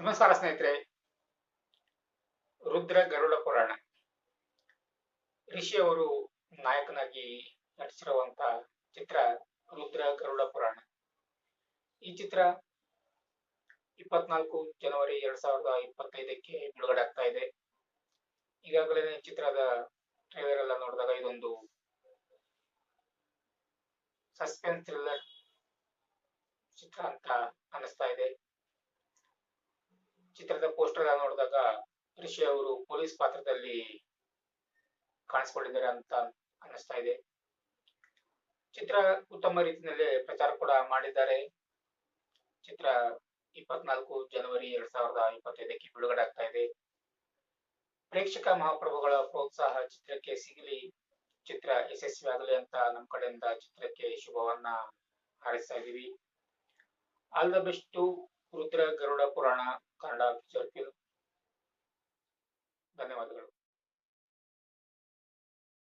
ನಮಸ್ಕಾರ ಸ್ನೇಹಿತರೆ. ರುದ್ರ ಗರುಡ ಪುರಾಣ. ಋಷಿಯವರು ನಾಯಕನಾಗಿ ನಟಿಸಿರುವಂತ ಚಿತ್ರ ರುದ್ರ ಗರುಡ ಪುರಾಣ. ಈ ಚಿತ್ರ ಇಪ್ಪತ್ನಾಲ್ಕು ಜನವರಿ ಎರಡ್ ಸಾವಿರದ ಇಪ್ಪತ್ತೈದಕ್ಕೆ ಬಿಡುಗಡೆ ಆಗ್ತಾ ಇದೆ. ಈಗಾಗಲೇ ಚಿತ್ರದ ಟ್ರೈಲರ್ ಎಲ್ಲ ನೋಡಿದಾಗ ಇದೊಂದು ಸಸ್ಪೆನ್ಸ್ ಥ್ರಿಲ್ಲರ್ ಚಿತ್ರ ಅಂತ ಚಿತ್ರದ ಪೋಸ್ಟರ್ ನೋಡಿದಾಗ ರಿಷಿ ಅವರು ಪೊಲೀಸ್ ಪಾತ್ರದಲ್ಲಿ ಕಾಣಿಸ್ಕೊಂಡಿದ್ದಾರೆ ಅಂತ ಅನ್ನಿಸ್ತಾ ಇದೆ. ಚಿತ್ರ ಉತ್ತಮ ರೀತಿಯಲ್ಲಿ ಪ್ರಚಾರ ಕೂಡ ಮಾಡಿದ್ದಾರೆ. ಚಿತ್ರ ಇಪ್ಪತ್ನಾಲ್ಕು ಜನವರಿ ಎರಡ್ ಸಾವಿರದ ಇಪ್ಪತ್ತೈದಕ್ಕೆ ಬಿಡುಗಡೆ ಆಗ್ತಾ ಇದೆ. ಪ್ರೇಕ್ಷಕ ಮಹಾಪ್ರಭುಗಳ ಪ್ರೋತ್ಸಾಹ ಚಿತ್ರಕ್ಕೆ ಸಿಗಲಿ, ಚಿತ್ರ ಯಶಸ್ವಿ ಆಗಲಿ ಅಂತ ನಮ್ಮ ಕಡೆಯಿಂದ ಚಿತ್ರಕ್ಕೆ ಶುಭವನ್ನ ಹಾರೈಸ್ತಾ ಇದೀವಿ all the best to Rudra Garuda Purana Kannada picture film